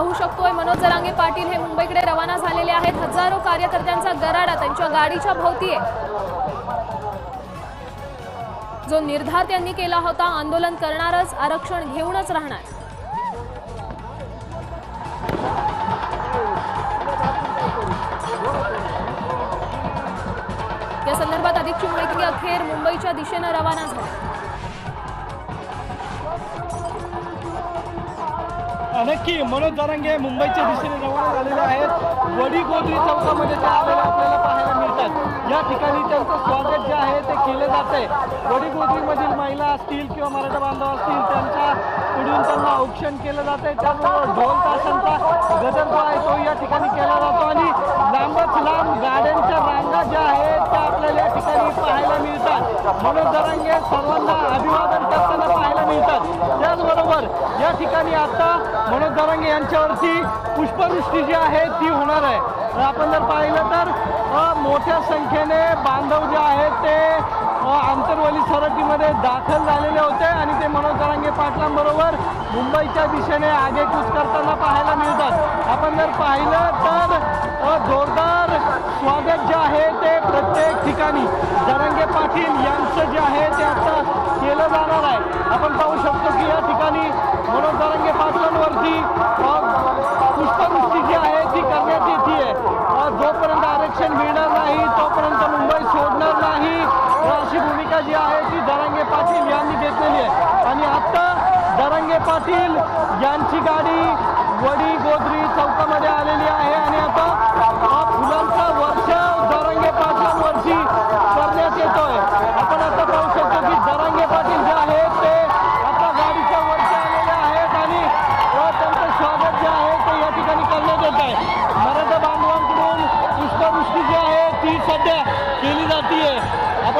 पाहू शकतोय. मनोज रांगे पाटील हे मुंबईकडे रवाना झालेले आहेत. हजारो कार्यकर्त्यांचा गराडा त्यांच्या गाडीच्या भोवती आहे. जो निर्धार त्यांनी केला होता आंदोलन करणारच आरक्षण घेऊनच राहणार. या संदर्भात अधिकची माहिती अखेर मुंबईच्या दिशेनं रवाना झाली. नक्की मनोज जरांगे मुंबईच्या दिशेने रवाना झालेले आहेत. वडीगोद्री चौकामध्ये ते आलेले आपल्याला पाहायला मिळतात. या ठिकाणी त्यांचं स्वागत जे आहे ते केलं जात आहे वडीगोद्रीमधील महिला असतील किंवा मराठा बांधव असतील त्यांच्या पुढून त्यांना औक्षण केलं जात आहे त्याचबरोबर ढोल ताशांचा गजर जो आहे तो या ठिकाणी केला जातो. आणि लांबच लांब गाड्यांच्या रांगा ज्या आहेत त्या आपल्याला या ठिकाणी पाहायला मिळतात. मनोज या ठिकाणी आता मनोज जरांगे यांच्यावरती पुष्पवृष्टी जी आहे ती होणार आहे. आपण जर पाहिलं तर मोठ्या संख्येने बांधव जे आहेत ते आंतरवली सरटीमध्ये दाखल झालेले होते आणि ते मनोज जरांगे पाटलांबरोबर मुंबईच्या दिशेने आगेकूच करताना पाहायला मिळतात. आपण जर पाहिलं तर जोरदार स्वागत जे आहे ते प्रत्येक ठिकाणी. जरांगे पाटील यांचं जे आहे सोडणार नाही. अशी भूमिका जी आहे ती दरंगे पाटील यांनी घेतलेली आहे. आणि आता दरंगे पाटील यांची गाडी वडी गोदरी चौकामध्ये आलेली आहे. आणि आता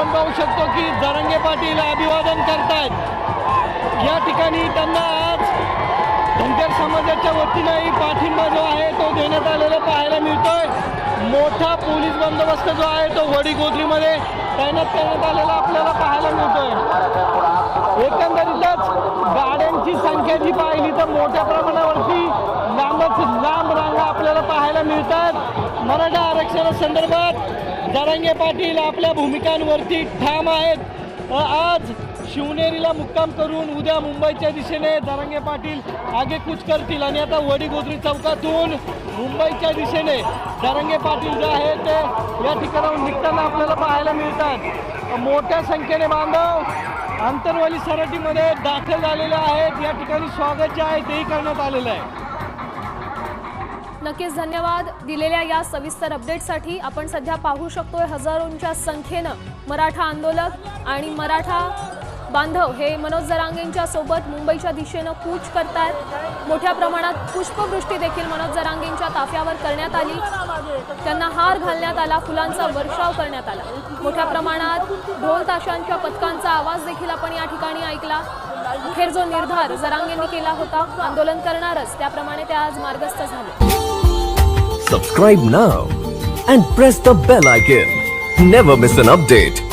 आपण पाहू शकतो की जरंगे पाटील अभिवादन करतायत या ठिकाणी त्यांना आज धनगर समाजाच्या वतीनंही पाठिंबा जो आहे तो देण्यात आलेला पाहायला मिळतोय. मोठा पोलीस बंदोबस्त जो आहे तो वडी गोदरीमध्ये तैनात करण्यात आलेला आपल्याला पाहायला मिळतोय. एकंदरीतच गाड्यांची संख्या जी पाहिली तर मोठ्या प्रमाणावरती लांबच लांब रांगा आपल्याला पाहायला मिळतात. मराठा आरक्षणासंदर्भात जरांगे पाटील आपल्या भूमिकांवरती ठाम आहेत. आज शिवनेरीला मुक्काम करून उद्या मुंबईच्या दिशेने जरांगे पाटील आगेकूच करतील. आणि आता वडीगोदरी चौकातून मुंबईच्या दिशेने जरांगे पाटील जे आहे ते या ठिकाणाहून निघताना आपल्याला पाहायला मिळतात. मोठ्या संख्येने बांधव आंतरवाली सराटीमध्ये दाखल झालेले आहेत. या ठिकाणी स्वागत जे आहे तेही करण्यात आलेलं आहे. नक्कीच धन्यवाद दिलेल्या या सविस्तर अपडेटसाठी आपण सध्या पाहू शकतोय हजारोंच्या संख्येनं मराठा आंदोलक आणि मराठा बांधव हे मनोज जरांगेंच्या सोबत मुंबईच्या दिशेनं कूच करतायत. मोठ्या प्रमाणात पुष्पवृष्टी देखील मनोज जरांगेंच्या ताफ्यावर करण्यात आली. त्यांना हार घालण्यात आला फुलांचा वर्षाव करण्यात आला. मोठ्या प्रमाणात ढोल ताशांच्या पथकांचा आवाज देखील आपण या ठिकाणी ऐकला. अखेर जो निर्धार जरांगेंनी केला होता आंदोलन करणारच त्याप्रमाणे ते आज मार्गस्थ झाले. Subscribe now and press the bell icon never miss an update